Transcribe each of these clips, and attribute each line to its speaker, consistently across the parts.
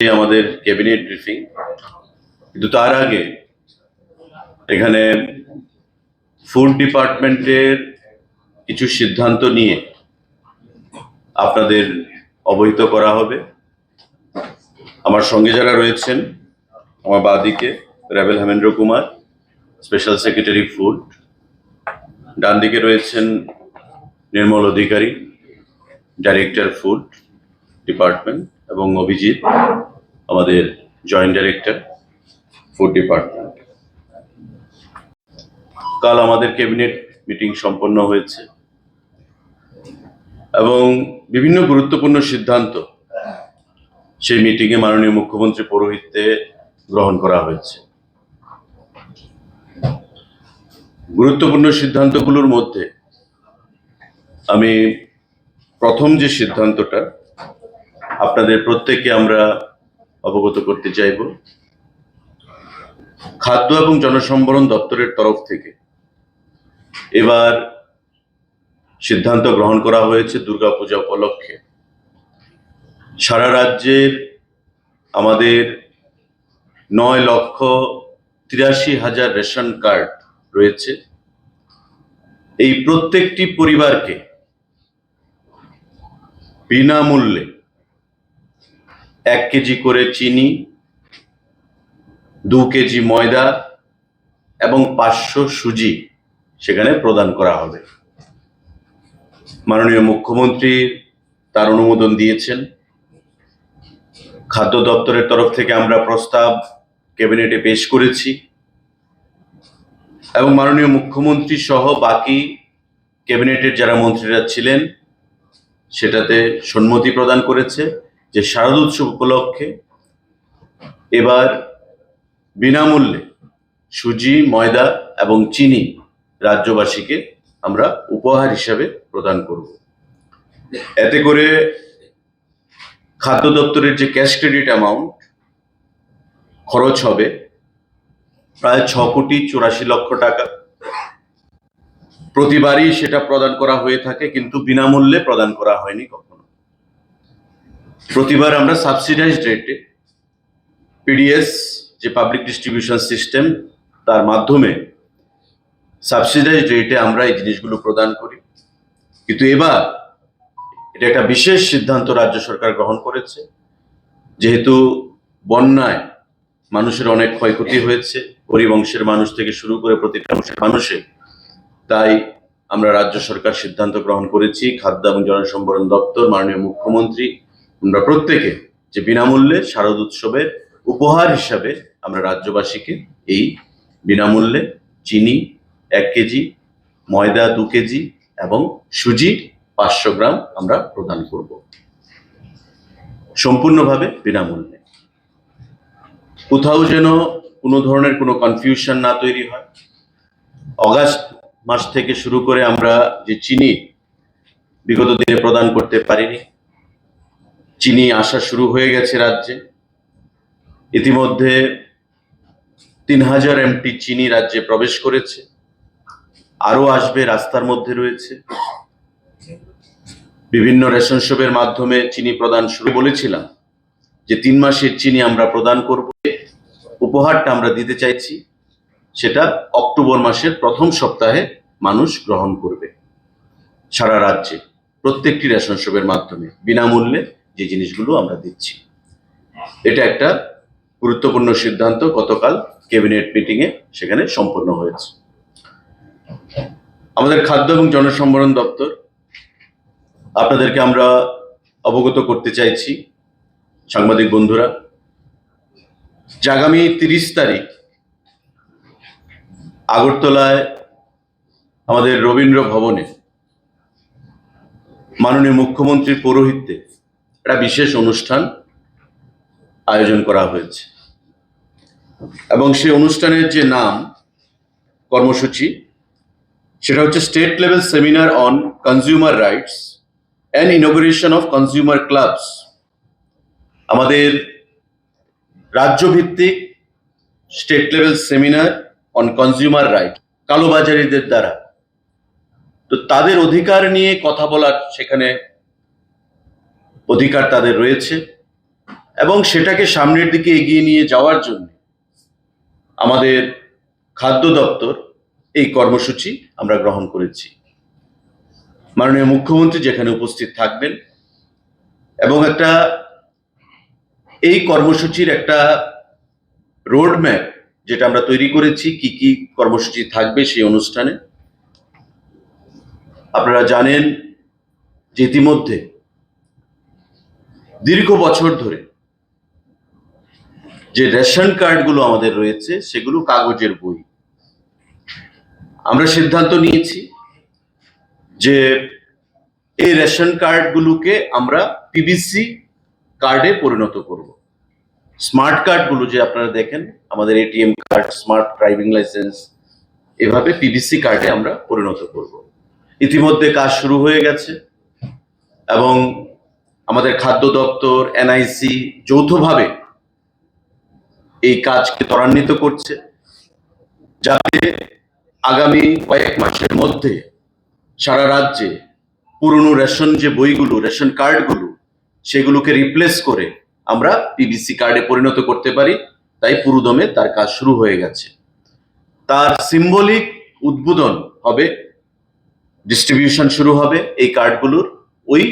Speaker 1: আমাদের cabinet briefing. কিন্তু তার আগে এখানে ফুড ডিপার্টমেন্টের কিছু সিদ্ধান্ত নিয়ে আপনাদের অবহিত করা হবে। আমার সঙ্গে যারা রয়েছেন, আমার বাদিকে rebel Hemendra Kumar, special secretary food. ডান দিকে রয়েছেন Nirmal Adhikari, director food department. এবং অভিজিৎ, আমাদের জয়েন্ট ডাইরেক্টর ফুড ডিপার্টমেন্ট কাল আমাদের ক্যাবিনেট মিটিং সম্পন্ন হয়েছে এবং বিভিন্ন গুরুত্বপূর্ণ সিদ্ধান্ত সেই মিটিংয়ে মাননীয় মুখ্যমন্ত্রী পৌরোহিত্যে গ্রহণ করা হয়েছে। গুরুত্বপূর্ণ সিদ্ধান্তগুলোর মধ্যে আমি প্রথম যে সিদ্ধান্তটা আপনাদের প্রত্যেককে আমরা অবগত করতে চাইব। খাদ্য এবং জনসম্বরণ দপ্তরের তরফ থেকে এবার সিদ্ধান্ত গ্রহণ করা হয়েছে দুর্গাপূজা উপলক্ষে। সারা রাজ্যের আমাদের নয় লক্ষ তিরাশি হাজার রেশন কার্ড রয়েছে। এই প্রত্যেকটি পরিবারকে বিনামূল্যে এক কেজি করে চিনি, দু কেজি ময়দা এবং পাঁচশো সুজি সেখানে প্রদান করা হবে। মাননীয় মুখ্যমন্ত্রী তার অনুমোদন দিয়েছেন। খাদ্য দপ্তরের তরফ থেকে আমরা প্রস্তাব ক্যাবিনেটে পেশ করেছি এবং মাননীয় মুখ্যমন্ত্রী সহ বাকি ক্যাবিনেটের যারা মন্ত্রীরা ছিলেন, সেটাতে সম্মতি প্রদান করেছে। যে শারদোৎসব উপলক্ষে এবার বিনামূল্যে সুজি, ময়দা এবং চিনি রাজ্যবাসীকে আমরা উপহার হিসাবে প্রদান করব। এতে করে খাদ্য দপ্তরের যে ক্যাশ ক্রেডিট অ্যামাউন্ট খরচ হবে প্রায় ছ কোটি চুরাশি লক্ষ টাকা। প্রতিবারই সেটা প্রদান করা হয়ে থাকে, কিন্তু বিনামূল্যে প্রদান করা হয়নি কখনো। প্রতিবার আমরা সাবসিডাইজড রেটে পিডিএস যে পাবলিক ডিস্ট্রিবিউশন সিস্টেম তার মাধ্যমে সাবসিডাইজড রেটে আমরা এই জিনিসগুলো প্রদান করি। কিন্তু এবার এটা একটা বিশেষ সিদ্ধান্ত রাজ্য সরকার গ্রহণ করেছে। যেহেতু বন্যায় মানুষের অনেক ক্ষয়ক্ষতি হয়েছে, গরিব অংশের মানুষ থেকে শুরু করে প্রতিটা অংশের মানুষের তাই আমরা রাজ্য সরকার সিদ্ধান্ত গ্রহণ করেছি। খাদ্য এবং জনসম্বরণ দপ্তর, মাননীয় মুখ্যমন্ত্রী আমরা প্রত্যেকে যে বিনামূল্যে শারদ উৎসবের উপহার হিসাবে আমরা রাজ্যবাসীকে এই বিনামূল্যে চিনি এক কেজি, ময়দা দু কেজি এবং সুজি পাঁচশো গ্রাম আমরা প্রদান করব। সম্পূর্ণভাবে বিনামূল্যে। কোথাও যেন কোনো ধরনের কোনো কনফিউশন না তৈরি হয়। অগাস্ট মাস থেকে শুরু করে আমরা যে চিনি বিগত দিনে প্রদান করতে পারিনি চিনি আসা শুরু হয়ে গেছে রাজ্যে। ইতিমধ্যে তিন হাজার এমটি চিনি রাজ্যে প্রবেশ করেছে। আরও আসবে, রাস্তার মধ্যে রয়েছে। বিভিন্ন রেশন শপের মাধ্যমে চিনি প্রদান শুরু বলেছিলাম যে তিন মাসের চিনি আমরা প্রদান করব। উপহারটা আমরা দিতে চাইছি, সেটা অক্টোবর মাসের প্রথম সপ্তাহে মানুষ গ্রহণ করবে সারা রাজ্যে, প্রত্যেকটি রেশন শপের মাধ্যমে। বিনামূল্যে যে জিনিসগুলো আমরা দিচ্ছি। এটা একটা গুরুত্বপূর্ণ সিদ্ধান্ত গতকাল ক্যাবিনেট মিটিংয়ে সেখানে সম্পন্ন হয়েছে। আমাদের খাদ্য এবং জনসম্বরণ দপ্তর, আপনাদেরকে আমরা অবগত করতে চাইছি, সাংবাদিক বন্ধুরা আগামী তিরিশ তারিখ আগরতলায় আমাদের রবীন্দ্র ভবনে মাননীয় মুখ্যমন্ত্রীর পৌরোহিত্যে একটা বিশেষ অনুষ্ঠান আয়োজন করা হয়েছে। এবং সেই অনুষ্ঠানের যে নাম, কর্মসূচি, সেটা হচ্ছে state level seminar on consumer rights and inauguration of consumer clubs. আমাদের রাজ্যভিত্তিক state level seminar on consumer right, কালোবাজারিদের দ্বারা। তো তাদের অধিকার নিয়ে কথা বলার সেখানে অধিকার তাদের রয়েছে এবং সেটাকে সামনের দিকে এগিয়ে নিয়ে যাওয়ার জন্য আমাদের খাদ্য দপ্তর এই কর্মসূচি আমরা গ্রহণ করেছি। মাননীয় মুখ্যমন্ত্রী যেখানে উপস্থিত থাকবেন এবং একটা এই কর্মসূচির একটা রোড ম্যাপ যেটা আমরা তৈরি করেছি, কি কি কর্মসূচি থাকবে সেই অনুষ্ঠানে। আপনারা জানেন যে ইতিমধ্যে দীর্ঘ বছর ধরে যে রেশন কার্ডগুলো আমাদের রয়েছে, সেগুলো কাগজের বই। আমরা সিদ্ধান্ত নিয়েছি যে এই রেশন কার্ডগুলোকে আমরা পিবিসি কার্ডে পরিণত করব। স্মার্ট কার্ডগুলো যে আপনারা দেখেন, আমাদের ATM card, smart driving licence, এভাবে পিবিসি কার্ডে আমরা পরিণত করব। ইতিমধ্যে কাজ শুরু হয়ে গেছে এবং আমাদের খাদ্য দপ্তর এনআইসি যৌথভাবে এই কাজকে ত্বরান্বিত করছে যাতে আগামী কয়েক মাসের মধ্যে সারা রাজ্যে পুরনো রেশন যে বইগুলো, রেশন কার্ডগুলো, সেগুলোকে রিপ্লেস করে আমরা পিবিসি কার্ডে পরিণত করতে পারি। তাই পুরুদমে তার কাজ শুরু হয়ে গেছে। তার সিম্বলিক উদ্বোধন হবে ডিস্ট্রিবিউশন শুরু হবে এই কার্ডগুলোর ওই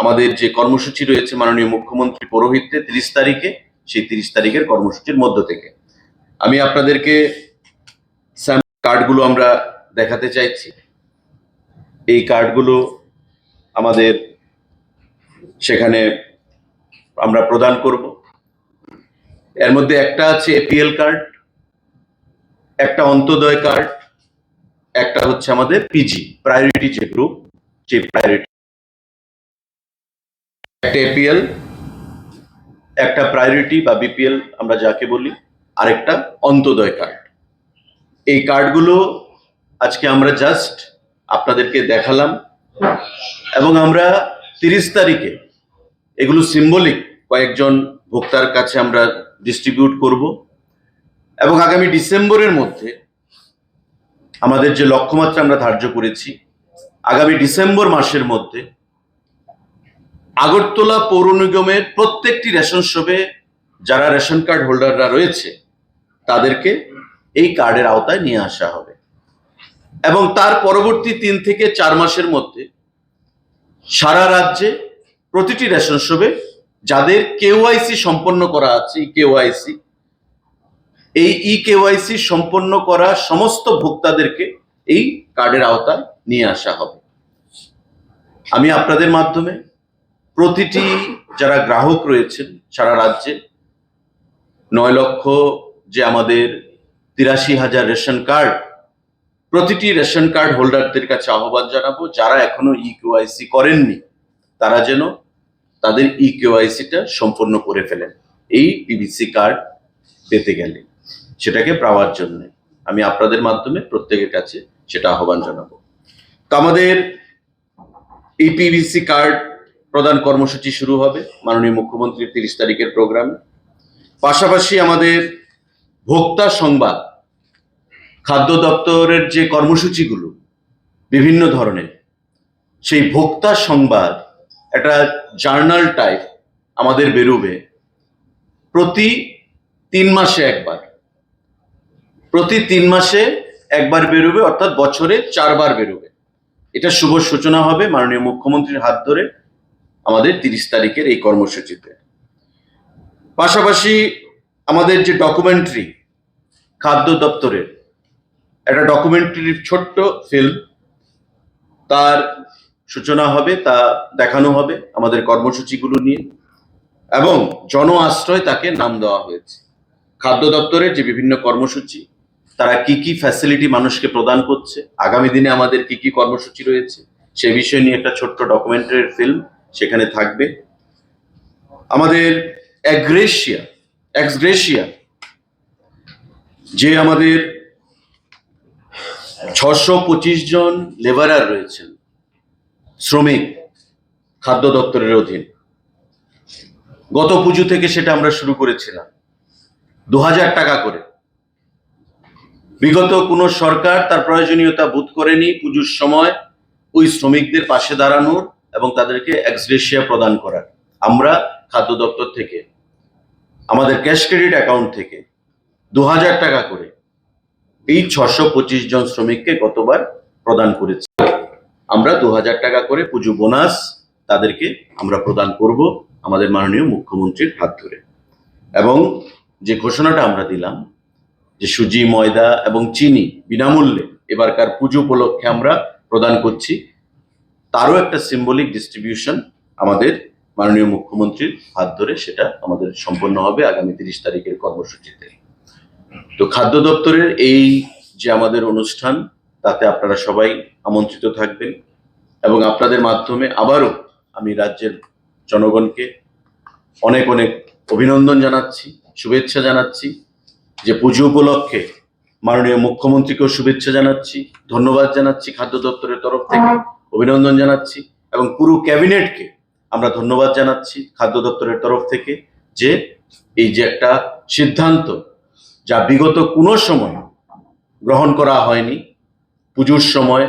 Speaker 1: আমাদের যে কর্মসূচি রয়েছে মাননীয় মুখ্যমন্ত্রী পৌরোহিত্যে তিরিশ তারিখে, সেই তিরিশ তারিখের কর্মসূচির মধ্য থেকে। আমি আপনাদেরকে কার্ডগুলো আমরা দেখাতে চাইছি। এই কার্ডগুলো আমাদের সেখানে আমরা প্রদান করব। এর মধ্যে একটা আছে এপিএল কার্ড, একটা অন্তোদয় কার্ড, একটা হচ্ছে আমাদের পিজি, প্রায়োরিটি যে গ্রুপ যে প্রায়োরিটি একটা এপিএল একটা প্রায়োরিটি বা বিপিএল আমরা যাকে বলি, আরেকটা অন্তোদয় কার্ড এই কার্ডগুলো আজকে আমরা জাস্ট আপনাদেরকে দেখালাম এবং আমরা তিরিশ তারিখে এগুলো সিম্বলিক কয়েকজন ভোক্তার কাছে আমরা ডিস্ট্রিবিউট করব এবং আগামী ডিসেম্বরের মধ্যে আমাদের যে লক্ষ্যমাত্রা আমরা ধার্য করেছি, আগামী ডিসেম্বর মাসের মধ্যে আগরতলা পৌর নিগমের প্রত্যেকটি রেশন শপে যারা রেশন কার্ড হোল্ডাররা রয়েছে, তাদেরকে এই কার্ডের আওতায় নিয়ে আসা হবে। এবং তার পরবর্তী তিন থেকে চার মাসের মধ্যে সারা রাজ্যে প্রতিটি রেশন শপে যাদের কেওয়াইসি সম্পন্ন করা আছে কেওয়াইসি এই ই কেওয়াইসি সম্পন্ন করা সমস্ত ভোক্তাদেরকে এই কার্ডের আওতায় নিয়ে আসা হবে। আমি আপনাদের মাধ্যমে প্রতিটি যারা গ্রাহক রয়েছেন সারা রাজ্যে, নয় লক্ষ যে আমাদের তিরাশি হাজার রেশন কার্ড, প্রতিটি রেশন কার্ড হোল্ডারদের কাছে আহ্বান জানাব, যারা এখনও ই কেওয়াইসি করেননি, তারা যেন তাদের ই কেওয়াইসিটা সম্পন্ন করে ফেলেন। এই পিভিসি কার্ড পেতে গেলে সেটাকে পাওয়ার জন্য আমি আপনাদের মাধ্যমে প্রত্যেকের কাছে সেটা আহ্বান জানাব। তো আমাদের এই পিভিসি কার্ড প্রদান কর্মসূচি শুরু হবে মাননীয় মুখ্যমন্ত্রীর তিরিশ তারিখের প্রোগ্রামে। পাশাপাশি আমাদের ভোক্তা সংবাদ, খাদ্য দপ্তরের যে কর্মসূচিগুলো বিভিন্ন ধরনের, সেই ভোক্তা সংবাদ একটা জার্নাল টাইপ আমাদের বেরোবে প্রতি তিন মাসে একবার। প্রতি তিন মাসে একবার বেরোবে, অর্থাৎ বছরে চারবার বেরোবে। এটা শুভ সূচনা হবে মাননীয় মুখ্যমন্ত্রীর হাত ধরে। আমাদের তিরিশ তারিখের এই কর্মসূচিতে। পাশাপাশি আমাদের যে ডকুমেন্টারি খাদ্য দপ্তরের, একটা ডকুমেন্টারির ছোট্ট ফিল্ম তার সূচনা হবে, তা দেখানো হবে আমাদের কর্মসূচিগুলো নিয়ে। এবং জন আশ্রয় তাকে নাম দেওয়া হয়েছে। খাদ্য দপ্তরের যে বিভিন্ন কর্মসূচি, তারা কি কি ফ্যাসিলিটি মানুষকে প্রদান করছে, আগামী দিনে আমাদের কি কি কর্মসূচি রয়েছে, সে বিষয় নিয়ে একটা ছোট্ট ডকুমেন্টারির ফিল্ম সেখানে থাকবে। আমাদের অ্যাগ্রেশিয়া এক্সগ্রেশিয়া যে আমাদের ছশো পঁচিশ জন লেবারার রয়েছেন, শ্রমিক, খাদ্য দপ্তরের অধীন। গত পুজো থেকে সেটা আমরা শুরু করেছিলাম দু হাজার টাকা করে। বিগত কোনো সরকার তার প্রয়োজনীয়তা বোধ করেনি পুজোর সময় ওই শ্রমিকদের পাশে দাঁড়ানোর। এবং তাদেরকে এক্সগ্রেশিয়া প্রদান করার। আমরা খাদ্য দপ্তর থেকে, আমাদের ক্যাশ ক্রেডিট অ্যাকাউন্ট থেকে দু হাজার টাকা করে এই ছশো পঁচিশ জন শ্রমিককে গতবার প্রদান করেছি। আমরা দু হাজার টাকা করে পুজো বোনাস তাদেরকে আমরা প্রদান করব আমাদের মাননীয় মুখ্যমন্ত্রীর হাত ধরে। এবং যে ঘোষণাটা আমরা দিলাম, যে সুজি, ময়দা এবং চিনি বিনামূল্যে এবারকার পুজো উপলক্ষে আমরা প্রদান করছি তারও একটা সিম্বলিক ডিস্ট্রিবিউশন আমাদের মাননীয় মুখ্যমন্ত্রীর হাত ধরে সেটা আমাদের সম্পন্ন হবে আগামী তিরিশ তারিখের কর্মসূচিতে। তো খাদ্য দপ্তরের এই যে আমাদের অনুষ্ঠান, তাতে আপনারা সবাই আমন্ত্রিত থাকবেন এবং আপনাদের মাধ্যমে আবারও আমি রাজ্যের জনগণকে অনেক অনেক অভিনন্দন জানাচ্ছি, শুভেচ্ছা জানাচ্ছি। যে পুজো উপলক্ষে মাননীয় মুখ্যমন্ত্রীকেও শুভেচ্ছা জানাচ্ছি, ধন্যবাদ জানাচ্ছি খাদ্য দপ্তরের তরফ থেকে। অভিনন্দন জানাচ্ছি এবং পুরো ক্যাবিনেটকে আমরা ধন্যবাদ জানাচ্ছি খাদ্য দপ্তরের তরফ থেকে যে এই যে একটা সিদ্ধান্ত যা বিগত কোনো সময় গ্রহণ করা হয়নি, পুজোর সময়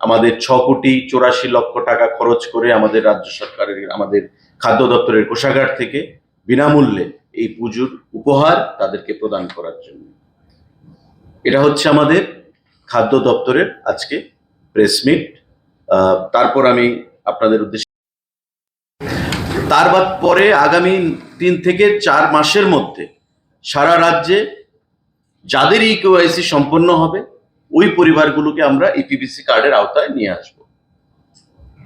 Speaker 1: আমাদের ছ কোটি চৌরাশি লক্ষ টাকা খরচ করে আমাদের রাজ্য সরকারের, আমাদের খাদ্য দপ্তরের কোষাগার থেকে বিনামূল্যে এই পুজোর উপহার তাদেরকে প্রদান করার জন্য। এটা হচ্ছে আমাদের খাদ্য দপ্তরের আজকে প্রেস মিট। তারপর আমি আপনাদের উদ্দেশ্যে তার বাদ পরে আগামী তিন থেকে চার মাসের মধ্যে সারা রাজ্যে যাদের ই কেওয়াইসি সম্পন্ন হবে, ওই পরিবারগুলোকে আমরা ইপিবিসি কার্ডের আওতায় নিয়ে আসব।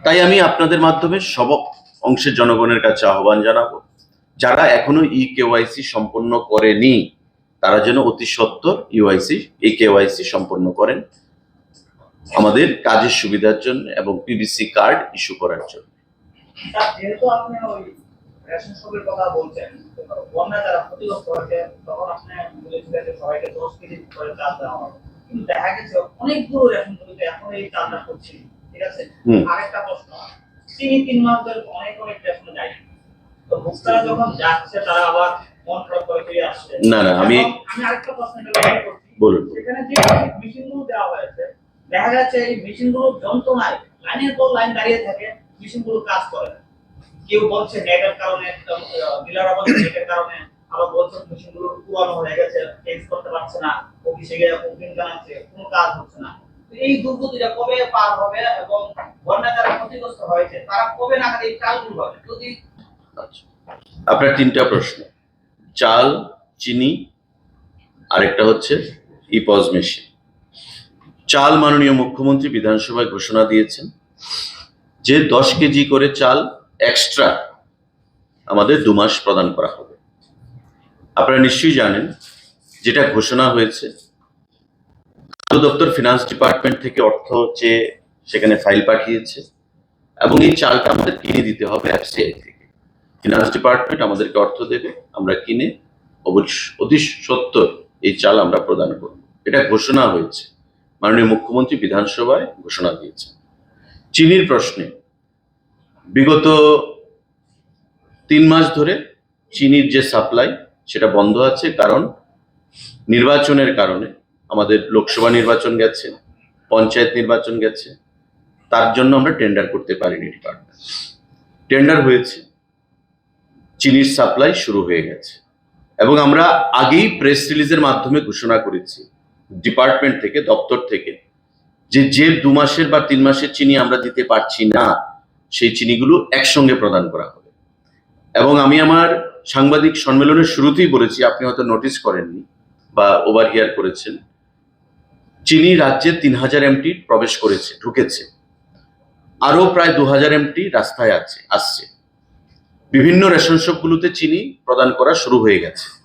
Speaker 1: তাই আমি আপনাদের মাধ্যমে সব অংশের জনগণের কাছে আহ্বান জানাব, যারা এখনও ই কেওয়াইসি সম্পন্ন করেনি, তারা যেন অতি সত্বর ইউআইসি এই কেওয়াইসি সম্পন্ন করেন। আমাদের কাজের সুবিধার জন্য এবং পিবিসি কার্ড ইস্যু করার জন্য।
Speaker 2: দেখা গেছে অনেকগুলো রেশন দুর্নীতি এখন এই করছি ঠিক আছে। আরেকটা প্রশ্ন তিনি তিন মাস ধরে অনেক অনেক রেশন যায় তো ভোক্তারা যখন যাচ্ছে তারা আবার মন খারাপ করে ফিরে আসছে।
Speaker 1: না, না, আমি
Speaker 2: আরেকটা প্রশ্ন করছি।
Speaker 1: বলুন।
Speaker 2: সেখানে যে মেশিনগুলো দেওয়া হয়েছে দেখা যাচ্ছে এই মেশিনগুলো যন্ত্রণায় লাইনের পর লাইন দাঁড়িয়ে থাকে, মেশিনগুলো কাজ করে না। কেউ বলছে নেটের কারণে ডিলাররা বলছে নেটের কারণে, আবার বলছে মেশিনগুলো পুরানো হয়ে গেছে চেঞ্জ করতে পারছে না, অফিসে গিয়ে কমপ্লেন জানাচ্ছে, কোনো কাজ হচ্ছে না এই দুর্গতিটা কবে পার হবে এবং বন্যা যারা ক্ষতিগ্রস্ত হয়েছে, তারা কবে নাগাদ এই চালগুলো হবে যদি।
Speaker 1: আপনার তিনটা প্রশ্ন চাল, চিনি, আরেকটা হচ্ছে ইপজ মেশিন চাল মাননীয় মুখ্যমন্ত্রী বিধানসভায় ঘোষণা দিয়েছেন যে দশ কেজি করে চাল এক্সট্রা আমাদের দু মাস প্রদান করা হবে। আপনারা নিশ্চয়ই জানেন যেটা ঘোষণা হয়েছে। খাদ্য দপ্তর ফিনান্স ডিপার্টমেন্ট থেকে অর্থ চেয়ে সেখানে ফাইল পাঠিয়েছে এবং এই চালটা আমাদের কিনে দিতে হবে এফসিআই থেকে। ফিনান্স ডিপার্টমেন্ট আমাদেরকে অর্থ দেবে, আমরা কিনে অবশ্য অতি সত্তর এই চাল আমরা প্রদান করব। এটা ঘোষণা হয়েছে। মাননীয় মুখ্যমন্ত্রী বিধানসভায় ঘোষণা দিয়েছেন। চিনির প্রশ্নে, বিগত তিন মাস ধরে চিনির যে সাপ্লাই, সেটা বন্ধ আছে কারণ নির্বাচনের কারণে আমাদের লোকসভা নির্বাচন গেছে, পঞ্চায়েত নির্বাচন গেছে, তার জন্য আমরা টেন্ডার করতে পারিনি ডিপার্টমেন্ট টেন্ডার হয়েছে, চিনির সাপ্লাই শুরু হয়ে গেছে। এবং আমরা আগেই প্রেস রিলিজের মাধ্যমে ঘোষণা করেছি ডিপার্টমেন্ট থেকে, দপ্তর থেকে, যে যে দু মাসের বা তিন মাসের চিনি আমরা দিতে পারছি না, সেই চিনিগুলো একসঙ্গে প্রদান করা হবে। এবং আমি আমার সাংবাদিক সম্মেলনের শুরুতেই বলেছি, আপনি হয়তো নোটিস করেননি বা ওভার হিয়ার করেছেন, চিনি রাজ্যে তিন হাজার এমটি প্রবেশ করেছে, ঢুকেছে। আরও প্রায় দু হাজার এমটি রাস্তায় আছে, আসছে। বিভিন্ন রেশন শপগুলোতে চিনি প্রদান করা শুরু হয়ে গেছে।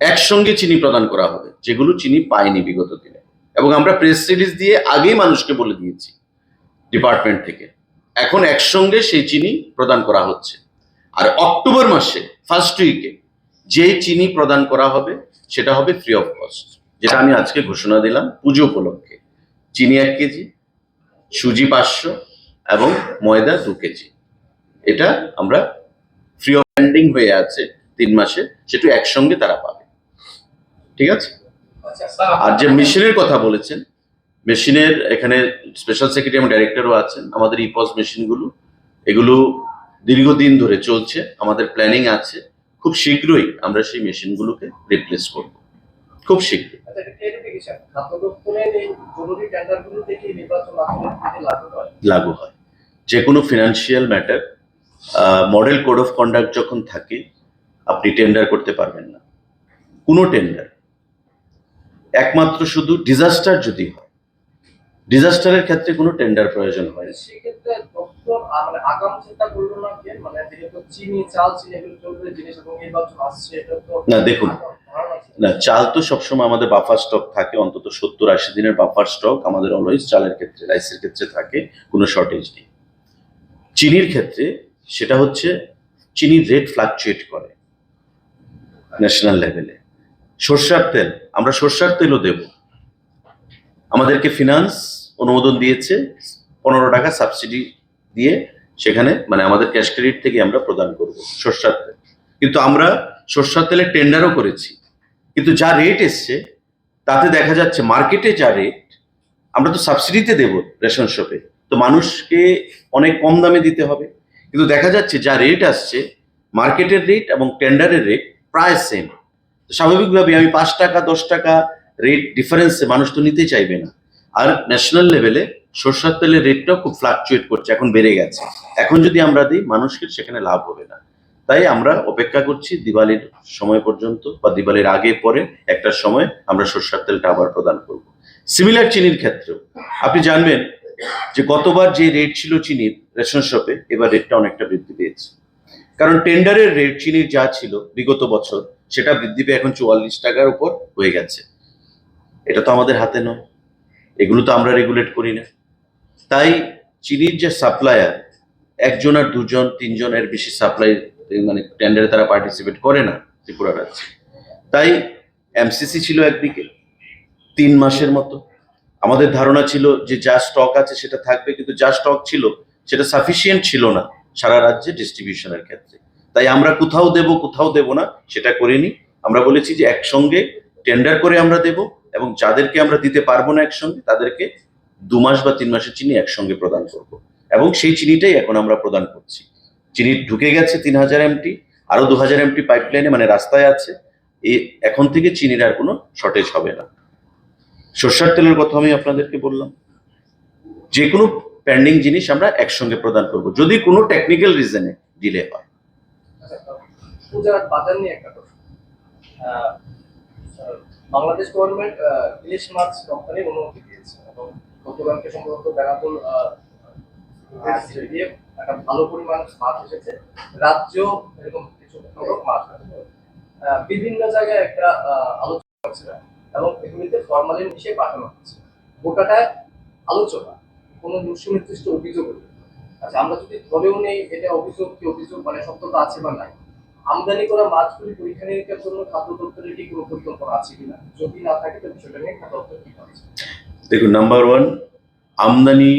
Speaker 1: একসঙ্গে চিনি প্রদান করা হবে, যেগুলো চিনি পায়নি বিগত দিনে। এবং আমরা প্রেস রিলিজ দিয়ে আগেই মানুষকে বলে দিয়েছি ডিপার্টমেন্ট থেকে, এখন একসঙ্গে সেই চিনি প্রদান করা হচ্ছে। আর অক্টোবর মাসে ফার্স্ট উইকে যে চিনি প্রদান করা হবে, সেটা হবে ফ্রি অফ কস্ট যেটা আমি আজকে ঘোষণা দিলাম পুজো উপলক্ষে। চিনি এক কেজি, সুজি পাঁচশো এবং ময়দা দু কেজি। এটা আমরা ফ্রি অফ হয়ে আছে তিন মাসে, সেটা একসঙ্গে তারা পাবে। ঠিক আছে? আর যে মেশিনের কথা বলেছেন মেশিনের এখানে স্পেশাল সেক্রেটারি এবং ডাইরেক্টরও আছেন আমাদের ইপস মেশিনগুলো এগুলো দীর্ঘদিন ধরে চলছে আমাদের প্ল্যানিং আছে খুব শীঘ্রই আমরা সেই মেশিনগুলোকে রিপ্লেস করব। খুব শীঘ্রই।
Speaker 3: আচ্ছা? লাগু হয়?
Speaker 1: যে কোনো financial matter model code of conduct যখন থাকে আপনি টেন্ডার করতে পারবেন না। কোনো টেন্ডার একমাত্র শুধু ডিজাস্টার যদি হয় ডিজাস্টারের ক্ষেত্রে কোনো টেন্ডার প্রয়োজন হয় না।
Speaker 3: মানে
Speaker 1: দেখুন। না চাল তো সবসময় আমাদের বাফার স্টক থাকে অন্তত সত্তর আশি দিনের বাফার স্টক আমাদের অলওয়েজ চালের ক্ষেত্রে রাইসের ক্ষেত্রে থাকে কোনো শর্টেজ নেই চিনির ক্ষেত্রে সেটা হচ্ছে চিনির রেট ফ্লাকচুয়েট করে ন্যাশনাল লেভেলে সর্ষার তেল, আমরা সর্ষার তেলও দেব। আমাদেরকে ফিনান্স অনুমোদন দিয়েছে, পনেরো টাকা সাবসিডি দিয়ে সেখানে মানে আমাদের ক্যাশ ক্রেডিট থেকে আমরা প্রদান করব সর্ষার তেল। কিন্তু আমরা সর্ষার তেলের টেন্ডারও করেছি। কিন্তু যা রেট এসছে, তাতে দেখা যাচ্ছে মার্কেটে যা রেট আমরা তো সাবসিডিতে দেব রেশন শপে তো মানুষকে অনেক কম দামে দিতে হবে। কিন্তু দেখা যাচ্ছে যা রেট আসছে মার্কেটের রেট এবং টেন্ডারের রেট প্রায় সেম স্বাভাবিকভাবে আমি পাঁচ টাকা, দশ টাকা রেট ডিফারেন্সে মানুষ তো নিতে চাইবে না। আর ন্যাশনাল লেভেলে সরষার তেলের রেটটাও খুব ফ্লাকচুয়েট করছে, এখন বেড়ে গেছে। এখন যদি আমরা দিই মানুষকে সেখানে লাভ হবে না। তাই আমরা অপেক্ষা করছি দিওয়ালির সময় পর্যন্ত বা দিওয়ালির আগে পরে একটা সময় আমরা সরষার তেলটা আবার প্রদান করব। সিমিলার চিনির ক্ষেত্রেও। আপনি জানবেন যে গতবার যে রেট ছিল চিনির রেশন শপে, এবার রেটটা অনেকটা বৃদ্ধি পেয়েছে। কারণ টেন্ডারের রেট চিনির যা ছিল বিগত বছর সেটা বৃদ্ধি পেয়ে এখন চুয়াল্লিশ টাকার উপর হয়ে গেছে। এটা তো আমাদের হাতে নয়। এগুলো তো আমরা রেগুলেট করি না। তাই চিনির যে সাপ্লায়ার একজন আর দুজন তিনজন এর বেশি সাপ্লাই মানে টেন্ডারে তারা পার্টিসিপেট করে না ত্রিপুরা রাজ্যে। তাই এমসিসি ছিল একদিকে, তিন মাসের মতো। আমাদের ধারণা ছিল যে যা স্টক আছে সেটা থাকবে, কিন্তু যা স্টক ছিল, সেটা সাফিসিয়েন্ট ছিল না সারা রাজ্যে ডিস্ট্রিবিউশনের ক্ষেত্রে। তাই আমরা কোথাও দেব কোথাও দেব না, সেটা করিনি। আমরা বলেছি যে একসঙ্গে টেন্ডার করে আমরা দেব এবং যাদেরকে আমরা দিতে পারব না একসঙ্গে, তাদেরকে দু মাস বা তিন মাসের চিনি একসঙ্গে প্রদান করব। এবং সেই চিনিটাই এখন আমরা প্রদান করছি। চিনি ঢুকে গেছে তিন হাজার এমটি, আরও দু হাজার এমটি পাইপলাইনে মানে রাস্তায় আছে। এখন থেকে চিনির আর কোনো শর্টেজ হবে না। সর্ষার তেলের কথা আমি আপনাদেরকে বললাম। যে কোনো পেন্ডিং জিনিস আমরা একসঙ্গে প্রদান করব। যদি কোনো টেকনিক্যাল রিজনে ডিলে হয়।
Speaker 3: পূজার বাজার নিয়ে একটা প্রশ্ন। বাংলাদেশ গভর্নমেন্ট ইলিশ মাছ রপ্তানির অনুমতি দিয়েছে এবং গতকালকে সম্ভবত বেনাপুল আহ, দিয়ে একটা ভালো পরিমাণ মাছ এসেছে। রাজ্য এরকম কিছু সংখ্যক মাছ বিভিন্ন জায়গায় একটা আলোচনা হচ্ছে এবং এগুলিতে ফরমালিন মিশিয়ে পাঠানো হচ্ছে। গোটাটায় আলোচনা। কোনো সুনির্দিষ্ট অভিযোগ। আচ্ছা আমরা যদি ধরেও নেই এটা অভিযোগ কি অভিযোগ মানে সত্যতা আছে বা নাই? আমদানি করা মাছগুলি পরীক্ষা নিরীক্ষার জন্য খাদ্য দপ্তরের কি কোনো পরিকল্পনা আছে কিনা? যদি না থাকে তো বিষয়টা নিয়ে খাদ্য দপ্তর কি ভাবছে?
Speaker 1: দেখুন নাম্বার ওয়ান আমদানি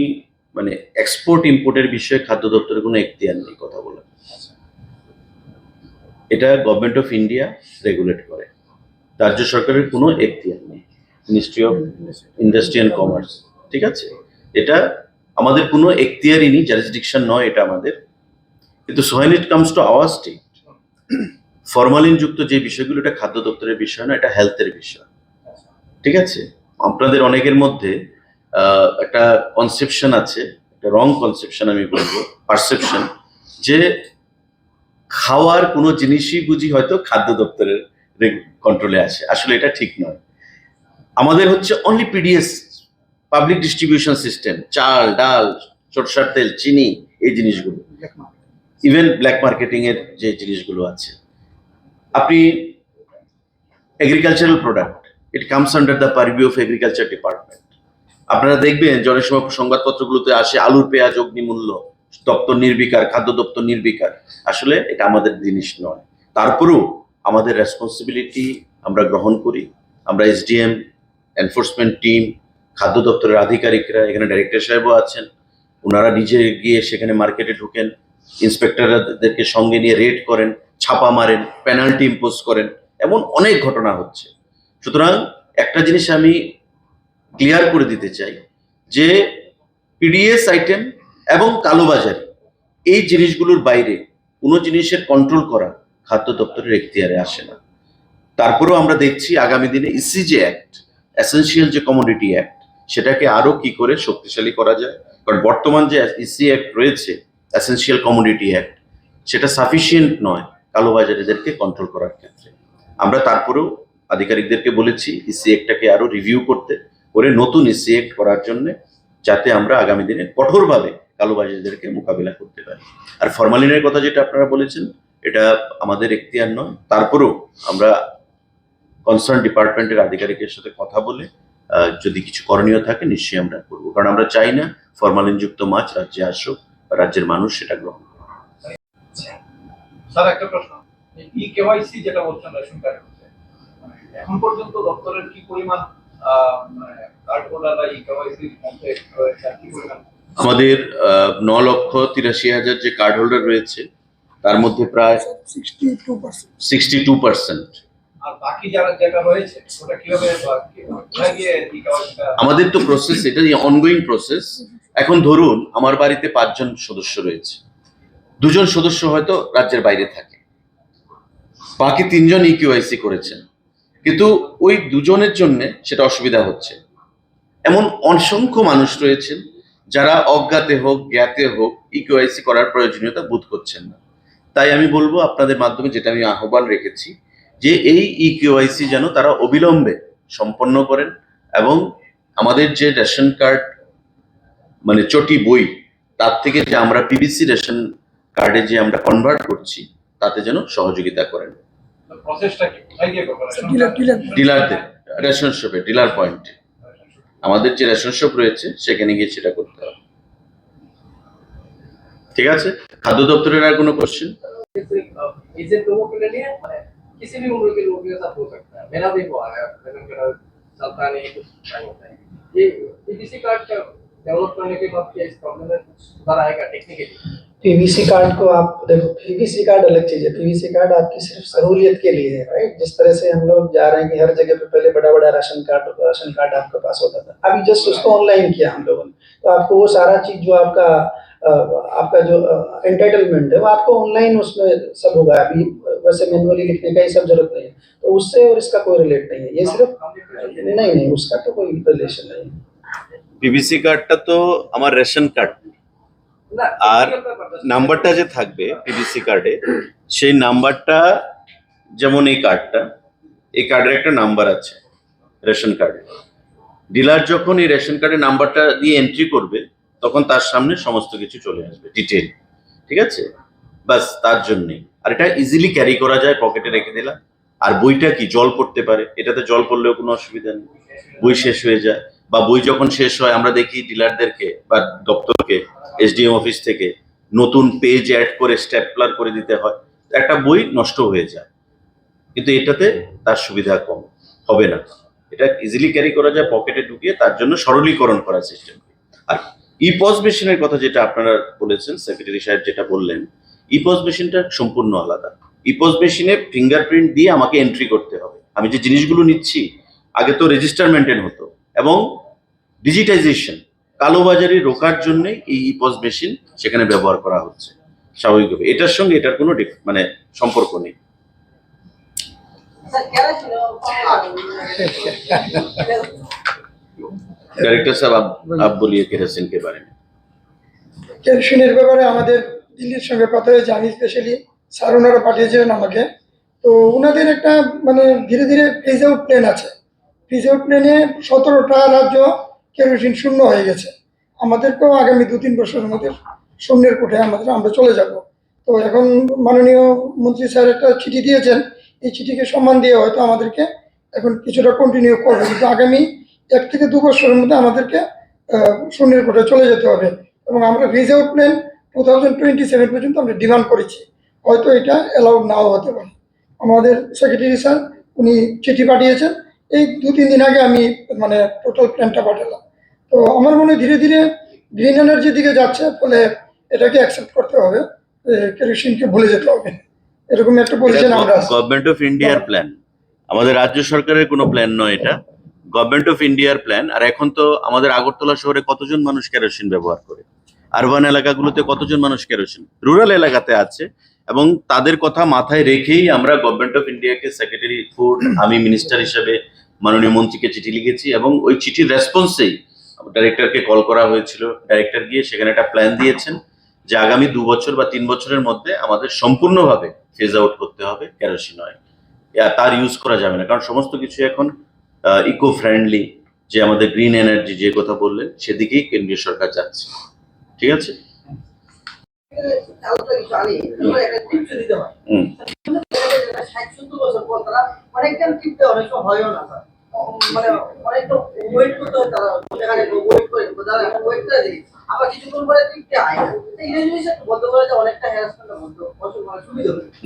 Speaker 1: মানে এক্সপোর্ট ইম্পোর্টের বিষয়ে খাদ্য দপ্তরের কোনো এখতিয়ার নেই কথা বলে
Speaker 3: আচ্ছা।
Speaker 1: এটা গভর্নমেন্ট অফ ইন্ডিয়া রেগুলেট করে। রাজ্য সরকারের কোনো এখতিয়ার নেই। Ministry of industry and commerce ঠিক আছে? এটা আমাদের কোনো এখতিয়ারই নেই জারিসডিকশন নয় এটা আমাদের। কিন্তু so when it comes to our state formalin যুক্ত যে বিষয়গুলো, এটা খাদ্য দপ্তরের বিষয় না এটা হেলথের বিষয়। ঠিক আছে? আপনাদের অনেকের মধ্যে একটা কনসেপশন আছে, একটা রং কনসেপশন আমি বলব পারসেপশন যে খাওয়ার কোনো জিনিসই বুঝি হয়তো খাদ্য দপ্তরের কন্ট্রোলে আসে আসলে এটা ঠিক নয়। আমাদের হচ্ছে only PDS public distribution system চাল ডাল সরষার তেল চিনি এই জিনিসগুলো। ইভেন ব্ল্যাক মার্কেটিং এর যে জিনিসগুলো আছে। আপনি agricultural product it comes under the purview of agriculture department আপনারা দেখবেন অনেক সময় সংবাদপত্রগুলোতে আসে আলুর পেঁয়াজ অগ্নিমূল্য দপ্তর নির্বিকার খাদ্য দপ্তর নির্বিকার। আসলে এটা আমাদের জিনিস নয়। তারপরেও আমাদের রেসপন্সিবিলিটি আমরা গ্রহণ করি। আমরা এসডিএম এনফোর্সমেন্ট টিম খাদ্য দপ্তরের আধিকারিকরা, এখানে ডাইরেক্টর সাহেবও আছেন। ওনারা নিজে গিয়ে সেখানে মার্কেটে ঢুকেন। ইন্সপেক্টরদেরকে সঙ্গে নিয়ে রেড করেন, ছাপা মারেন পেনাল্টি ইম্পোজ করেন। এমন অনেক ঘটনা হচ্ছে। সুতরাং একটা জিনিস আমি ক্লিয়ার করে দিতে চাই, যে পিডিএস আইটেম এবং কালোবাজারি, এই জিনিসগুলোর বাইরে কোনো জিনিসের কন্ট্রোল করা খাদ্য দপ্তরের এখতিয়ারে আসে না। তারপরেও আমরা দেখছি আগামী দিনে ইসি যে অ্যাক্ট এসেনশিয়াল যে কমোডিটি অ্যাক্ট সেটাকে আরও কি করে শক্তিশালী করা যায়? কারণ বর্তমান যে ইসি অ্যাক্ট রয়েছে, এসেনশিয়াল কমোডিটি অ্যাক্ট, সেটা সাফিসিয়েন্ট নয় কালোবাজারিদেরকে কন্ট্রোল করার ক্ষেত্রে। আমরা তারপরেও আধিকারিকদেরকে বলেছি ইসি অ্যাক্টটাকে আরও রিভিউ করতে, করে নতুন ইসি অ্যাক্ট করার জন্য যাতে আমরা আগামী দিনে কঠোরভাবে কালোবাজারিদেরকে মোকাবিলা করতে পারি। আর ফরমালিনের কথা যেটা আপনারা বলেছেন, এটা আমাদের এখতিয়ার নয়। তারপরেও আমরা কনসার্ন ডিপার্টমেন্টের আধিকারিকের সাথে কথা বলে যদি কিছু করণীয় থাকে নিশ্চয়ই আমরা করব। কারণ আমরা চাই না ফরমালিনযুক্ত মাছ রাজ্যে আসুক রাজ্যের মানুষ সেটা গ্রহণ করুক।
Speaker 4: স্যার একটা প্রশ্ন। ই কেওয়াইসি যেটা বলছেন রেশন কার্ডের মানে এখন পর্যন্ত দপ্তরের কি পরিমাণ কার্ড হোল্ডাররা ই কেওয়াইসির মধ্যে রয়েছে কি পরিমাণ?
Speaker 1: আমাদের ন লক্ষ তিরাশি হাজার যে কার্ড হোল্ডার রয়েছে তার মধ্যে প্রায় সিক্সটি টু পার্সেন্ট আমাদের তো প্রসেস এটা অনগোয়িং প্রসেস এখন ধরুন, আমার বাড়িতে পাঁচজন সদস্য রয়েছে। দুজন সদস্য হয়তো রাজ্যের বাইরে থাকে। বাকি তিনজন E ইকিউআইসি করেছেন। কিন্তু ওই দুজনের জন্য সেটা অসুবিধা হচ্ছে। এমন অসংখ্য মানুষ রয়েছেন, যারা অজ্ঞাতে হোক, জ্ঞাতে হোক ইকিউআইসি করার প্রয়োজনীয়তা বোধ করছেন না। তাই আমি বলব, আপনাদের মাধ্যমে যেটা আমি আহ্বান রেখেছি যে এই ইকিউআইসি যেন তারা অবিলম্বে সম্পন্ন করেন এবং আমাদের যে রেশন কার্ড মানে চটি বই তার থেকে যে আমরা পিবিসি রেশন কার্ডে যে আমরা কনভার্ট করছি তাতে যেন সহযোগিতা করেন। ডিলারদের রেশন শপে ডিলার পয়েন্টে আমাদের যে রেশন শপ রয়েছে সেখানে গিয়ে সেটা করতে হবে। ঠিক আছে? খাদ্য দপ্তরের আর কোনো কোশ্চেন
Speaker 3: किसी भी उम्र के लोगों के साथ हो सकता है। मेरा भी हुआ है कार्ड चलता नहीं कुछ टाइम होता है। ये पीबीसी कार्ड का डेवलप करने के बाद क्या इस प्रॉब्लम में कुछ सुधार आएगा टेक्निकली
Speaker 5: पीवीसी कार्ड को आप देखो पीवीसी कार्ड अलग चीज़ है। पीवीसी कार्ड आपकी सिर्फ़ सहूलियत के लिए है राइट जिस तरह से हम लोग जा रहे हैं कि हर जगह पे पहले बड़ा बड़ा राशन कार्ड राशन कार्ड आपके पास होता था। अभी जस्ट उसको ऑनलाइन किया हम लोगों ने। तो आपको वो सारा चीज़ जो आपका आपका जो एंटाइटलमेंट है वो आपको ऑनलाइन उसमें सब होगा अभी वैसे मैनुअली लिखने का ये सब जरूरत नहीं है तो उससे और इसका कोई रिलेट नहीं है ये सिर्फ नहीं नहीं उसका तो कोई रिलेशन नहीं है
Speaker 1: পিবিসি কার্ডটা তো আমার রেশন কার্ড
Speaker 3: ना
Speaker 1: আর
Speaker 3: technical का purpose-
Speaker 1: নাম্বারটা যে থাকবে পিবিসি কার্ডে সেই নাম্বারটা যেমন এই কার্ডটা এই কার্ডের একটা নাম্বার আছে রেশন কার্ডে ডিলার যখন এই রেশন কার্ডের নাম্বারটা দিয়ে এন্ট্রি করবে তখন তার সামনে সমস্ত কিছু চলে আসবে ডিটেল ঠিক আছে? বাস তার জন্যই আর এটা ইজিলি ক্যারি করা যায় পকেটে রেখে দিলাম। আর বইটা কি? জল পড়তে পারে। এটাতে জল পড়লেও কোনো অসুবিধা নেই। বই শেষ হয়ে যায়। বা বই যখন শেষ হয়, আমরা দেখি ডিলারদেরকে বা দপ্তরকে, এসডিএম অফিস থেকে নতুন পেজ অ্যাড করে স্ট্যাপলার করে দিতে হয়। একটা বই নষ্ট হয়ে যায়। কিন্তু এটাতে তার সুবিধা কম। হবে না। এটা ইজিলি ক্যারি করা যায় পকেটে ঢুকিয়ে তার জন্য সরলীকরণ করা সিস্টেম আর ই পজ মেশিনের কথা যেটা আপনারা বলেছেন সেক্রেটারি সাহেব যেটা বললেন ই পজ মেশিনটা সম্পূর্ণ আলাদা। ই পজ মেশিনে ফিঙ্গারপ্রিন্ট দিয়ে আমাকে এন্ট্রি করতে হবে। আমি যে জিনিসগুলো নিচ্ছি আগে তো রেজিস্টার মেনটেন হতো। এবং ডিজিটাইজেশন কালোবাজারি রোকার জন্য এই ইপজ মেশিন সেখানে ব্যবহার করা হচ্ছে। স্বাভাবিকভাবে। এটার সঙ্গে এটার কোনো মানে সম্পর্ক নেই। डायरेक्टर साहब आप आप बोलिए केरोसिन के बारे में
Speaker 6: ক্যালসিনের ব্যাপারে আমাদের দিল্লির সঙ্গে কথা হয়েছে আমি স্পেশালি স্যার ওনারা পাঠিয়েছিলেন আমাকে তো ওনাদের একটা মানে ধীরে ধীরে ফেজ আউট প্ল্যান আছে ফেজ আউট প্ল্যানে সতেরোটা রাজ্য কেরোসিন শূন্য হয়ে গেছে আমাদেরকেও আগামী দু তিন বছরের মধ্যে শূন্যের কোঠে আমাদের আমরা চলে যাব তো এখন মাননীয় মন্ত্রী স্যার একটা চিঠি দিয়েছেন এই চিঠিকে সম্মান দিয়ে হয়তো আমাদেরকে এখন কিছুটা কন্টিনিউ করবে কিন্তু আগামী এক থেকে দু বছরের মধ্যে আমাদেরকে শূন্যের কোঠে চলে যেতে হবে। এবং আমরা out plan two thousand twenty seven পর্যন্ত আমরা ডিমান্ড করেছি। হয়তো এটা অ্যালাউড নাও হতে পারে। আমাদের সেক্রেটারি স্যার উনি চিঠি পাঠিয়েছেন। এই দু তিন দিন আগে আমি মানে টোটাল প্ল্যানটা পাঠালাম। তো আমার মনে হয় ধীরে ধীরে গ্রিন এনার্জির দিকে যাচ্ছে ফলে এটাকে অ্যাকসেপ্ট করতে হবে। কেরোসিনকে ভুলে যেতে হবে। এরকম একটা পজিশন আমরা।
Speaker 1: গভর্নমেন্ট অফ ইন্ডিয়ার প্ল্যান আমাদের রাজ্য সরকারের কোনো প্ল্যান নয় এটা। গভর্নমেন্ট অফ ইন্ডিয়ার প্ল্যান আর এখন তো আমাদের আগরতলা শহরে কতজন মানুষ কেরোসিন ব্যবহার করে? আরবান এলাকাগুলোতে কতজন মানুষ কেরোসিন রুরাল এলাকাতে আছে, এবং তাদের কথা মাথায় রেখেই আমরা গভর্নমেন্ট অফ ইন্ডিয়াকে সেক্রেটারি ফুড আমি মিনিস্টার হিসেবে মাননীয় মন্ত্রীকে চিঠি লিখেছি, এবং ওই চিঠির রেসপন্সেই ডাইরেক্টরকে কল করা হয়েছিল। ডাইরেক্টর গিয়ে সেখানে একটা প্ল্যান দিয়েছেন যে আগামী দু বছর বা তিন বছরের মধ্যে আমাদের সম্পূর্ণভাবে ফেজ আউট করতে হবে কেরোসিন অয়েল তার ইউজ করা যাবে না, কারণ সমস্ত কিছু এখন ইকো ফ্রেন্ডলি যে আমাদের গ্রিন এনার্জি যে কথা বললেন সেদিকেই কেন্দ্রীয় সরকার যাচ্ছে। ঠিক আছে?
Speaker 7: হয়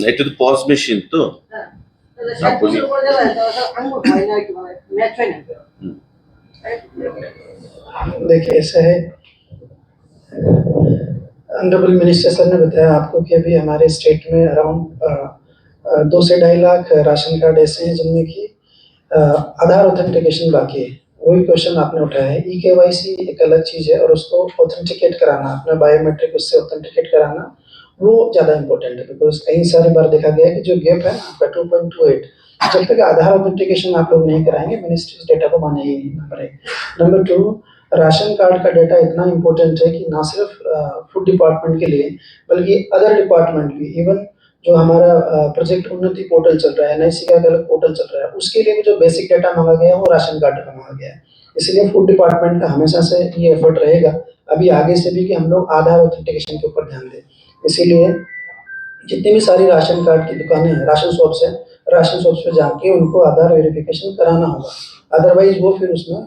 Speaker 1: এটা তো পজ মেশিন তো।
Speaker 7: হ্যাঁ তাহলে ষাট বছর পরে যারা তারা স্যার আঙুল হয় না কি মানে ম্যাচ হয় না
Speaker 1: হুম।
Speaker 5: देखिए ऐसा है ऑनरेबल मिनिस्टर सर ने बताया आपको कि अभी हमारे स्टेट में अराउंड दो से ढाई लाख राशन कार्ड ऐसे हैं जिनमें कि अ, आधार ऑथेंटिकेशन बाकी है वही क्वेश्चन आपने उठाया है ई के वाई सी एक अलग चीज़ है और उसको ऑथेंटिकेट कराना अपना बायोमेट्रिक उससे ऑथेंटिकेट कराना वो ज़्यादा इंपॉर्टेंट है बिकॉज़ कई सारी बार देखा गया है कि जो गैप है, आपका टू पॉइंट टू एट जब तक आधार ऑथेंटिकेशन आप लोग नहीं कराएँगे मिनिस्ट्री डेटा को मानेगी नहीं नंबर एक नंबर टू राशन कार्ड का डेटा इतना इम्पोर्टेंट है कि ना सिर्फ़ फ़ूड डिपार्टमेंट के लिए, बल्कि अदर डिपार्टमेंट भी इवन जो हमारा प्रोजेक्ट उन्नति पोर्टल चल रहा है एनआईसी का अलग पोर्टल चल रहा है, उसके लिए भी जो बेसिक डाटा मांगा गया है, वो राशन कार्ड का मांगा गया है। इसलिए फ़ूड डिपार्टमेंट का हमेशा से ये एफर्ट रहेगा। अभी आगे से भी कि हम लोग आधार ऑथेंटिकेशन के ऊपर ध्यान दें। इसीलिए जितनी भी सारी राशन कार्ड की दुकानें हैं, राशन शॉप्स हैं, राशन शॉप्स पे जाके उनको आधार वेरिफिकेशन कराना होगा। अदरवाइज़ वो फिर उसमें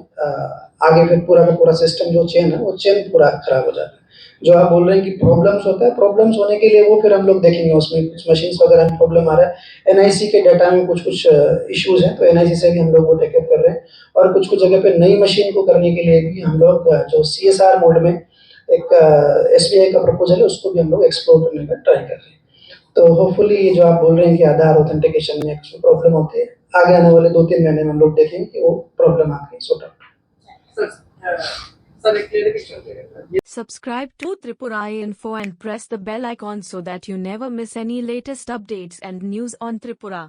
Speaker 5: आगे फिर पूरा का पूरा सिस्टम जो चेन है, वो चेन पूरा खराब हो जाता है। जो आप बोल रहे हैं कि प्रॉब्लम्स होता है प्रॉब्लम्स होने के लिए वो फिर हम लोग देखेंगे, उसमें कुछ मशीन्स वगैरह में प्रॉब्लम आ रहा है। एनआईसी के डाटा में कुछ कुछ इश्यूज़ हैं तो एनआईसी से भी हम लोग वो टेकअप कर रहे हैं। और कुछ कुछ जगह पे नई मशीन को करने के लिए भी हम लोग जो सी मोड में एक एस का प्रपोजल है उसको भी हम लोग एक्सप्लोर करने का ट्राई कर रहे हैं। तो होपफुली ये जो आप बोल रहे हैं कि आधार ऑथेंटिकेशन में कुछ प्रॉब्लम होती है आगे आने वाले दो तीन महीने में हम लोग देखेंगे कि वो प्रॉब्लम आपकी
Speaker 3: sort out
Speaker 8: Subscribe to Tripura Info and press the bell icon so that you never miss any latest updates and news on Tripura.